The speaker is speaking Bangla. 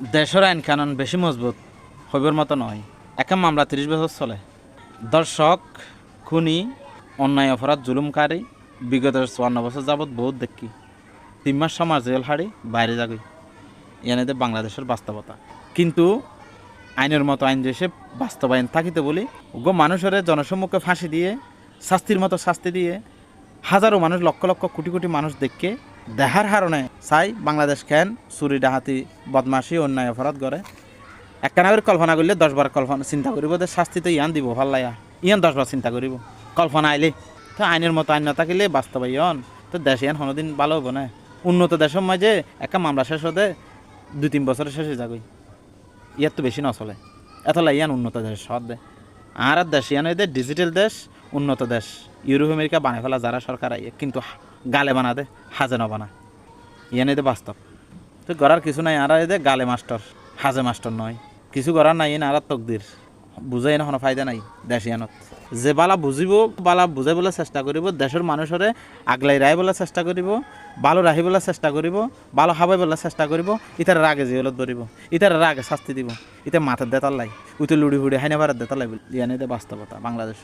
দেশের আইন কানুন বেশি মজবুত হইবার মতো নয়। একে মামলা তিরিশ বছর চলে। দর্শক, খুনি, অন্যায় অপরাধ, জুলুমকারী, বিগত চুয়ান্ন বছর যাবৎ বহুত দেখি। তিন মাস সমাজ জেল হারি, বাইরে যাগই ইয়ানেতে বাংলাদেশের বাস্তবতা। কিন্তু আইনের মতো আইন যে বাস্তবায়ন থাকিতে বলি গো মানুষের জনসম্মুখে ফাঁসি দিয়ে, শাস্তির মতো শাস্তি দিয়ে, হাজারো মানুষ লক্ষ লক্ষ কোটি কোটি মানুষ দেখকে দেহার হারণে চাই বাংলাদেশ খেন চুরি ডাহাতি বদমাসি অন্যায়, অপরাধ করে। একটা নাগরিক কল্পনা করলে দশবার কল্পনা চিন্তা করিব যে শাস্তি তো ইয়ান দিব, ভালো লাইয়া ইয়ান দশবার চিন্তা করিব। কল্পনা আইলে। তো আইনের মতো আইন না থাকিলে বাস্তবায়ন তো দেশ ইয়ান কোনোদিন ভালো হব না। উন্নত দেশের মাঝে একটা মামলা শেষ হতে দুই তিন বছরের শেষে যাগই ইয়ার তো বেশি নচলে। এত ইয়ান উন্নত দেশ সৎ দে। আর দেশ ইয়ান ডিজিটাল দেশ, উন্নত দেশ। ইউরোপ, আমেরিকা বানায় ফেলা যারা সরকার কিন্তু গালে বানা দে, হাজে ন বানা ইয়ান এদের বাস্তব। তো গড়ার কিছু নাই, আর এদের গালে মাস্টার, হাজে মাস্টার নয়। কিছু করার নাই এনে আর তকদির। বুঝাই না ফায়দা নাই দেশিয়ানত যে বালা বুঝিব, বালা বুঝাই বলে চেষ্টা করিব, দেশের মানুষরে আগলাই রায় বলে চেষ্টা করিব ভালো রাখিবলৈ চেষ্টা কৰিব ভালো খাবাই বলে চেষ্টা কৰিব ইতার রাগে জেলত ধরিব, ইতার রাগে শাস্তি দিব ইতা মাথার দেতার লাই উইতে লুড়ি ফুড়ি হাইনা বারার দেতার লাই ইয়ানে বাস্তবতা, বাংলাদেশ।